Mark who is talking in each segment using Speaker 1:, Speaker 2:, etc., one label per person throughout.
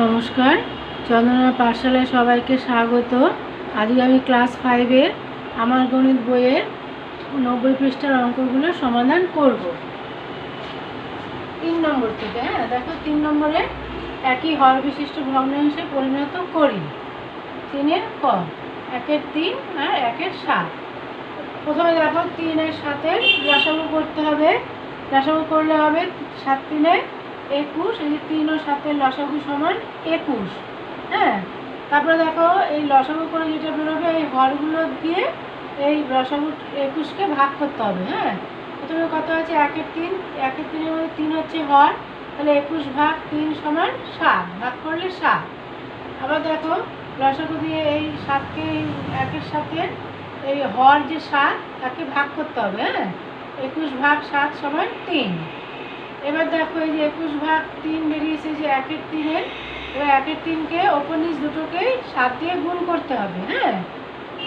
Speaker 1: নমস্কার। চন্দনা পাঠশালায় সবাইকে স্বাগত। আজকে আমি ক্লাস ফাইভের আমার গণিত বইয়ের নব্বই পৃষ্ঠার অঙ্কগুলো সমাধান করব। তিন নম্বর থেকে হ্যাঁ দেখো তিন নম্বরে একই হর বিশিষ্ট ভগ্নাংশে পরিণত করি। তিনের ক, একের তিন আর একের সাত। প্রথমে দেখো তিনের সাথে লসাগু করতে হবে। লসাগু করলে হবে সাত তিনে একুশ, এই যে তিন ও সাতের লসাগু সমান একুশ হ্যাঁ? তারপরে দেখো, এই লসাগু করে যেটা বেরোবে, এই হরগুলো দিয়ে এই লসাগু একুশকে ভাগ করতে হবে হ্যাঁ? প্রথমে কত আছে? একের তিন, একের তিনের মধ্যে তিন হচ্ছে হর তাহলে একুশ ভাগ তিন সমান সাত, ভাগ করলে সাত। আবার দেখো, লসাগু দিয়ে এই সাতকে একের সাথে এই হর যে সাত, তাকে ভাগ করতে হবে হ্যাঁ? একুশ ভাগ সাত সমান তিন। এবার দেখো এই যে একুশ ভাগ তিন বেরিয়েছে যে একের তিনের, এবার একের তিনকে ওপর দুটোকেই সাত দিয়ে গুণ করতে হবে হ্যাঁ?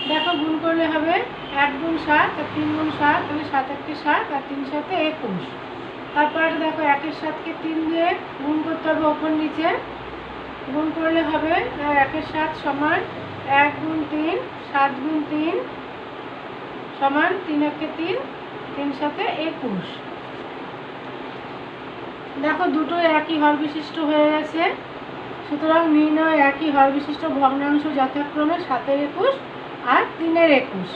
Speaker 1: দেখো গুণ করলে হবে এক গুণ সাত, আর তিন গুণ সাত, তাহলে সাত এককে সাত, আর তিন সাথে একুশ। তারপরে দেখো একের সাতকে তিন দিয়ে গুণ করতে হবে ওপর নিচে গুণ করলে হবে একের সাত সমান এক গুণ তিন, সাত গুণ তিন সমান তিন একে তিন তিন সাথে একুশ। দেখো, দুটো একই হর বিশিষ্ট হয়ে গেছে। সুতরাং নির্ণয় একই হর বিশিষ্ট ভগ্নাংশ যথাক্রমে সাতের একুশ আর তিনের একুশ।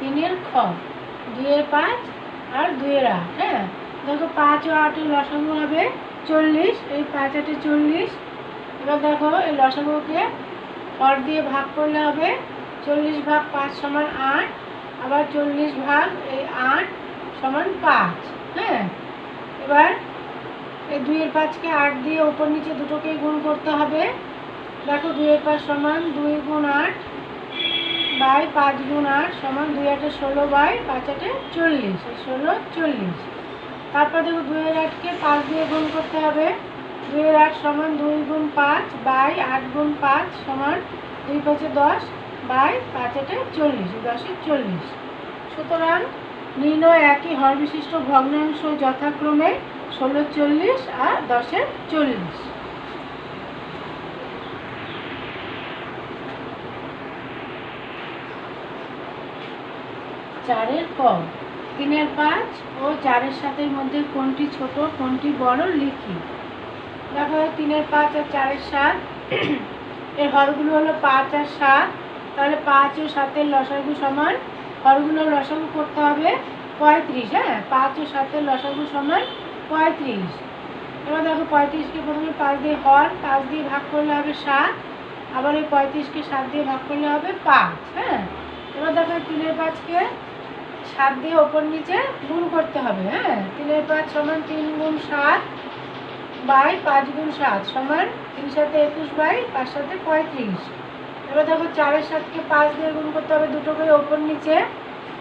Speaker 1: তিনের খ, দুইয়ের পাঁচ আর দুইয়ের আট হ্যাঁ? দেখো, পাঁচ ও আটের লসাগু হবে চল্লিশ, এই পাঁচ আটে চল্লিশ। এবার দেখো, এই লসাগুকে হর দিয়ে ভাগ করলে হবে চল্লিশ ভাগ পাঁচ সমান আট আবার চল্লিশ ভাগ এই আট সমান পাঁচ হ্যাঁ? এবার এই দুইয়ের পাঁচকে আট দিয়ে ওপর নিচে দুটোকেই গুণ করতে হবে। দেখো দুইয়ের পাঁচ সমান দুই গুণ আট বাই পাঁচ গুণ আট সমান দুই আটে ষোলো বাই পাঁচ আটে চল্লিশ ষোলো চল্লিশ। তারপর দেখো দুইয়ের আটকে পাঁচ দিয়ে গুণ করতে হবে। দুইয়ের আট সমান দুই গুণ পাঁচ বাই আট গুণ পাঁচ সমান দুই পাঁচে দশ বাই পাঁচ আটে চল্লিশ দশে চল্লিশ। সুতরাং নির্ণয় একই হর বিশিষ্ট ভগ্নাংশ যথাক্রমে ষোলো, চল্লিশ আর দশের চল্লিশ। চারের ক তিনের পাঁচ ও চারের সাথের মধ্যে কোনটি ছোট, কোনটি বড় লিখি। দেখো তিনের পাঁচ আর চারের সাত। এর হরগুলো হলো পাঁচ আর সাত। তাহলে পাঁচ ও সাতের লসাগু সমান হরগুলো লসাগু করতে হবে পঁয়ত্রিশ হ্যাঁ? পাঁচ ও সাতের লসাগু সমান পঁয়ত্রিশ। এবার দেখো পঁয়ত্রিশকে প্রথমে পাঁচ দিয়ে হর, পাঁচ দিয়ে ভাগ করলে হবে সাত, আবার এই পঁয়ত্রিশকে সাত দিয়ে ভাগ করলে হবে পাঁচ হ্যাঁ? এবার দেখো তিনের পাঁচকে সাত দিয়ে ওপর নিচে গুণ করতে হবে হ্যাঁ? তিনের পাঁচ সমান তিন গুণ সাত বাই পাঁচ গুণ সাত সমান তিন সাথে একুশ বাই পাঁচ সাথে পঁয়ত্রিশ। এবার দেখো চারের সাতকে পাঁচ দিয়ে গুণ করতে হবে দুটো করে ওপর নিচে।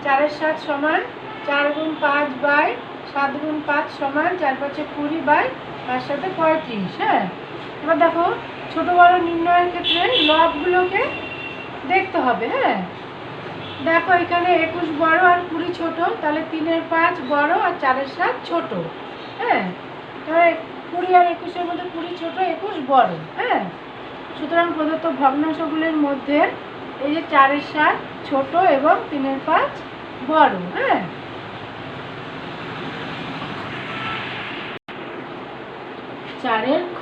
Speaker 1: চারের সাত সমান চার গুণ পাঁচ বাই সাত গুণ পাঁচ সমান চার পাঁচে কুড়ি বাই পাঁচ সাথে পঁয়ত্রিশ হ্যাঁ? এবার দেখো ছোট বড় নির্ণয়ের ক্ষেত্রে লবগুলোকে দেখতে হবে হ্যাঁ? দেখো এখানে একুশ বড় আর কুড়ি ছোট, তাহলে তিনের পাঁচ বড় আর চারের সাত ছোট হ্যাঁ? তাহলে কুড়ি আর একুশের মধ্যে কুড়ি ছোট, একুশ বড় হ্যাঁ? সুতরাং প্রদত্ত ভগ্নাংশগুলির মধ্যে এই যে চারের সাত ছোট এবং তিনের পাঁচ বড় হ্যাঁ? চারের খ,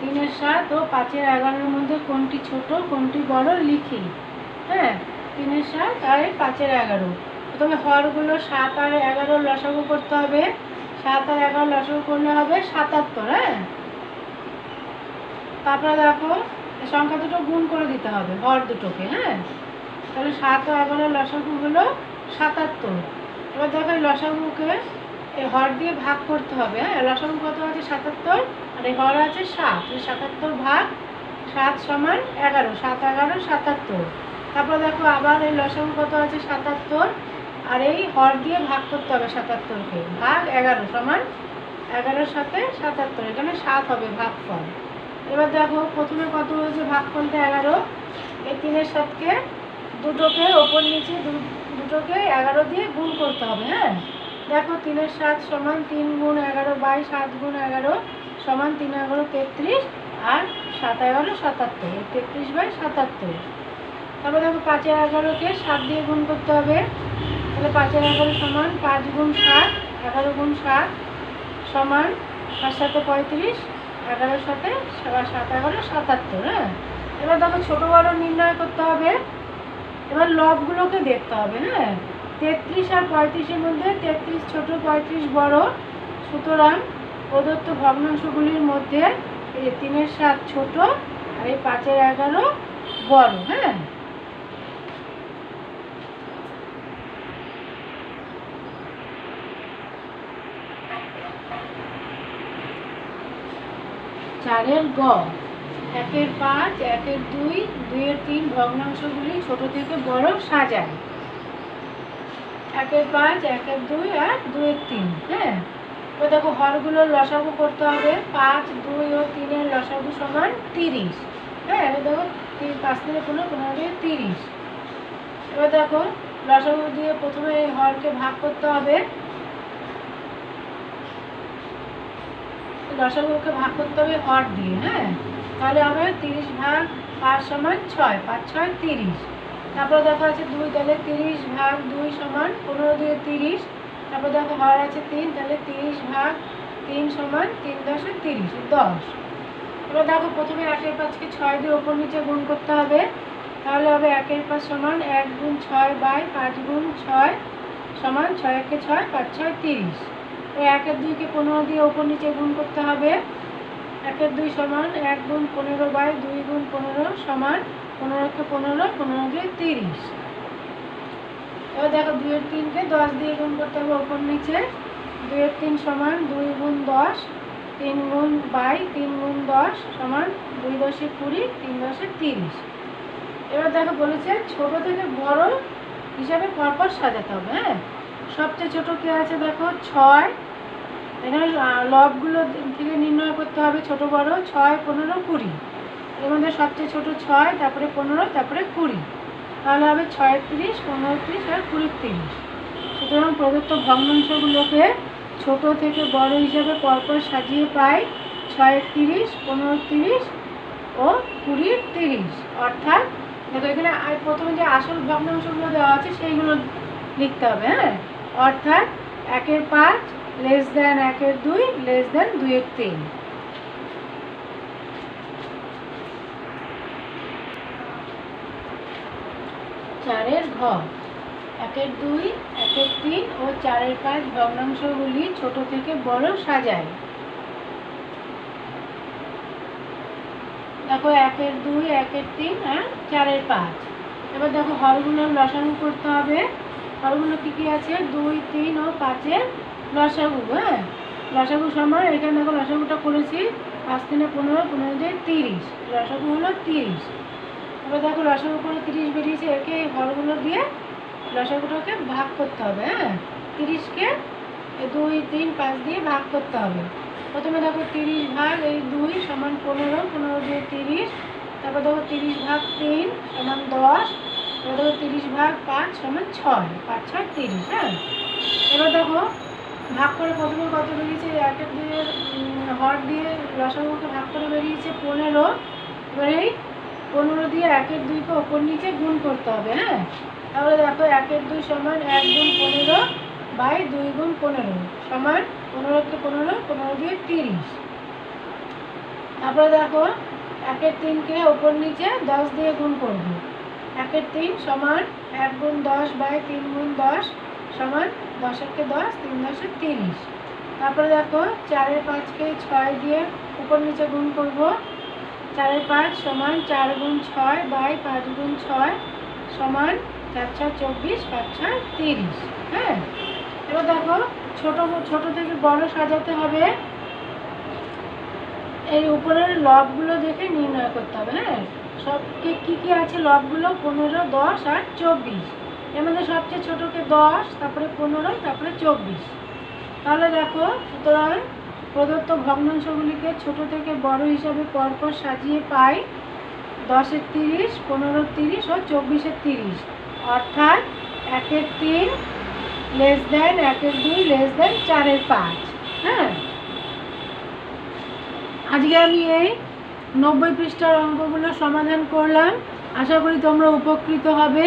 Speaker 1: তিনের সাত ও পাঁচের এগারোর মধ্যে কোনটি ছোট, কোনটি বড় লিখি হ্যাঁ? তিনের সাত আর এই পাঁচের এগারো। প্রথমে হরগুলো সাত আর এগারো লসাগু করতে হবে। সাত আর এগারো লসাগু করলে হবে সাতাত্তর হ্যাঁ? তারপরে দেখো সংখ্যা দুটো গুণ করে দিতে হবে হর দুটোকে হ্যাঁ? তাহলে সাত ও এগারো লসাগু হলো সাতাত্তর। এবার দেখো এই লসাগুকে এই হর দিয়ে ভাগ করতে হবে হ্যাঁ? লসাগু কত আছে? সাতাত্তর, আর এই হর আছে সাত, এই সাতাত্তর ভাগ সাত সমান এগারো, সাত এগারো, সাতাত্তর। তারপর দেখো আবার এই লসাগু কত আছে? সাতাত্তর, আর এই হর দিয়ে ভাগ করতে হবে সাতাত্তরকে, ভাগ এগারো সমান এগারোর সাথে সাতাত্তর, এখানে সাত হবে ভাগ ফল এবার দেখো, প্রথমে কত হয়েছে ভাগ ফলটা এগারো। এই তিনের সাতকে দুটোকে ওপর নিচে দুটোকে এগারো দিয়ে গুণ করতে হবে হ্যাঁ? দেখো, তিনের সাত সমান তিন গুণ এগারো বাই সাত গুণ এগারো সমান তিন এগারো তেত্রিশ আর সাত এগারো সাতাত্তর। তেত্রিশ বাই সাতাত্তর। তারপর দেখো পাঁচের এগারোকে সাত দিয়ে গুণ করতে হবে। তাহলে পাঁচের এগারো সমান পাঁচ গুণ সাত, এগারো গুণ সাত সমান পাঁচ সাথে পঁয়ত্রিশ এগারোর সাথে সাত এগারো সাতাত্তর হ্যাঁ? এবার দেখো ছোটো বড় নির্ণয় করতে হবে। এবার লবগুলোকে দেখতে হবে হ্যাঁ? তেত্রিশ আর পঁয়ত্রিশের মধ্যে তেত্রিশ ছোট, পঁয়ত্রিশ বড়। সুতরাং প্রদত্ত ভগ্নাংশগুলির মধ্যে এই তিনের সাত ছোট আর এই পাঁচের এগারো বড় হ্যাঁ? চারের গ। একের পাঁচ, একের দুই, দুইয়ের তিন ভগ্নাংশগুলি ছোট থেকে বড় সাজায়। একের পাঁচ, একের দুই আর দুইয়ের তিন হ্যাঁ? তো দেখো, হরগুলোর লসাগু করতে হবে। পাঁচ, দুই ও তিনের লসাগু সমান তিরিশ হ্যাঁ? এবার দেখো, তিন, পাঁচ থেকে পনেরো পনেরো দিয়ে তিরিশ। এবার দেখো, লসাগু দিয়ে প্রথমে এই হরকে ভাগ করতে হবে। লসাগুকে ভাগ করতে হবে হর দিয়ে হ্যাঁ? তাহলে হবে তিরিশ ভাগ পাঁচ সমান ছয়, পাঁচ ছয় তিরিশ। তারপরে দেখো আছে দুই, তাহলে তিরিশ ভাগ দুই সমান পনেরো দিয়ে তিরিশ। তারপর দেখো হর আছে তিন, তাহলে তিরিশ ভাগ তিন সমান তিন দশে তিরিশ, দশ। এবার দেখো প্রথমে একের পাঁচকে ছয় দিয়ে ওপর নিচে গুণ করতে হবে। তাহলে হবে একের পাঁচ সমান এক গুণ ছয় বাই পাঁচ গুণ ছয় সমান ছয় একে ছয়, পাঁচ ছয় তিরিশ। ওই একের দুইকে পনেরো দিয়ে ওপর নিচে গুণ করতে হবে। একের দুই সমান এক গুণ পনেরো বাই দুই গুণ পনেরো সমান পনেরোকে পনেরো পনেরো দিয়ে তিরিশ। এবার দেখো দুইয়ের তিনকে দশ দিয়ে গুণ করতে হবে ওপর নিচে। দুইয়ের তিন সমান দুই গুণ দশ, তিন গুণ বাই তিন গুণ দশ সমান দুই দশে কুড়ি, তিন দশে তিরিশ। এবার দেখো বলেছে ছোট থেকে বড় হিসাবে পরপর সাজাতে হবে হ্যাঁ? সবচেয়ে ছোট কে আছে দেখো? ছয় এখানে লবগুলো থেকে নির্ণয় করতে হবে ছোট, বড়, ছয়, পনেরো, কুড়ি। এর মধ্যে সবচেয়ে ছোট ছয়, তারপরে পনেরো, তারপরে কুড়ি। তাহলে হবে ছয় তিরিশ, পনেরো তিরিশ আর কুড়ি তিরিশ। সুতরাং প্রদত্ত ভগ্নাংশগুলোকে ছোট থেকে বড় হিসাবে পরপর সাজিয়ে পাই ছয় তিরিশ, পনেরো তিরিশ ও কুড়ি তিরিশ। অর্থাৎ, দেখো এখানে প্রথমে যে আসল ভগ্নাংশগুলো দেওয়া আছে সেইগুলো লিখতে হবে হ্যাঁ? অর্থাৎ, একের পাঁচ লেস দেন একের দুই লেস দেন দুইয়ের তিন। চারের ঘ। একের দুই একের তিন ও চারের পাঁচ ভগ্নাংশগুলি ছোট থেকে বড় সাজায়। দেখো একের দুই একের তিন আর চারের পাঁচ। এবার দেখো হরগুলোর লসাগু করতে হবে। হরগুলো কী কী আছে? দুই, তিন ও পাঁচের লসাগু হ্যাঁ? লসাগু সময় এখানে দেখো লসাগুটা করেছি পাঁচ দিনে পনেরো পনেরো দিয়ে তিরিশ। লসাগু হলো তিরিশ। এবার দেখো লসাগু করে তিরিশ বেরিয়েছে, একে এই ঘরগুলো দিয়ে লসাগুটাকে ভাগ করতে হবে হ্যাঁ? তিরিশকে দুই, তিন, পাঁচ দিয়ে ভাগ করতে হবে। প্রথমে দেখো তিরিশ ভাগ, এই দুই সমান পনেরো পনেরো দিয়ে তিরিশ। তারপর দেখো তিরিশ ভাগ তিন সমান দশ। এবার দেখো তিরিশ ভাগ পাঁচ সমান ছয়, পাঁচ, ছয়, তিরিশ হ্যাঁ? এবার দেখো ভাগ করে প্রথমে কত বেরিয়েছে? একের দিয়ে হর দিয়ে রসাগুকে ভাগ করে বেরিয়েছে পনেরো। এবার এই পনেরো দিয়ে একের দুইকে ওপর নিচে গুণ করতে হবে হ্যাঁ? তাহলে দেখো একের দুই সমান এক গুণ পনেরো বাই দুই গুণ পনেরো সমান পনেরোকে পনেরো পনেরো দিয়ে তিরিশ। তারপরে দেখো একের তিনকে ওপর নিচে দশ দিয়ে গুণ করব। একের তিন সমান এক গুণ দশ বাই তিন গুণ দশ সমান দশেরকে দশ, তিন দশে, তিরিশ। তারপরে দেখো, চারের পাঁচকে ছয় দিয়ে উপর নিচে গুণ করব। চারের পাঁচ সমান চার গুণ ছয় বাই পাঁচ গুণ ছয় সমান চার ছয় চব্বিশ, পাঁচ ছয় তিরিশ। হ্যাঁ? এবার দেখো, ছোট ছোট থেকে বড় সাজাতে হবে। এই উপরের লবগুলো দেখে নির্ণয় করতে হবে হ্যাঁ? সব কি কী কী আছে লবগুলো? পনেরো, দশ আর চব্বিশ। এর মধ্যে সবচেয়ে ছোটোকে দশ, তারপরে পনেরো, তারপরে চব্বিশ। তাহলে দেখো, সুতরাং প্রদত্ত ভগ্নাংশগুলিকে ছোট থেকে বড় হিসাবে পরপর সাজিয়ে পাই দশের তিরিশ পনেরো তিরিশ ও চব্বিশের তিরিশ। অর্থাৎ একের তিন লেস দেন একের দুই লেস দেন চারের পাঁচ। হ্যাঁ? আজকে আমি এই নব্বই পৃষ্ঠার অঙ্কগুলো সমাধান করলাম। আশা করি তোমরা উপকৃত হবে।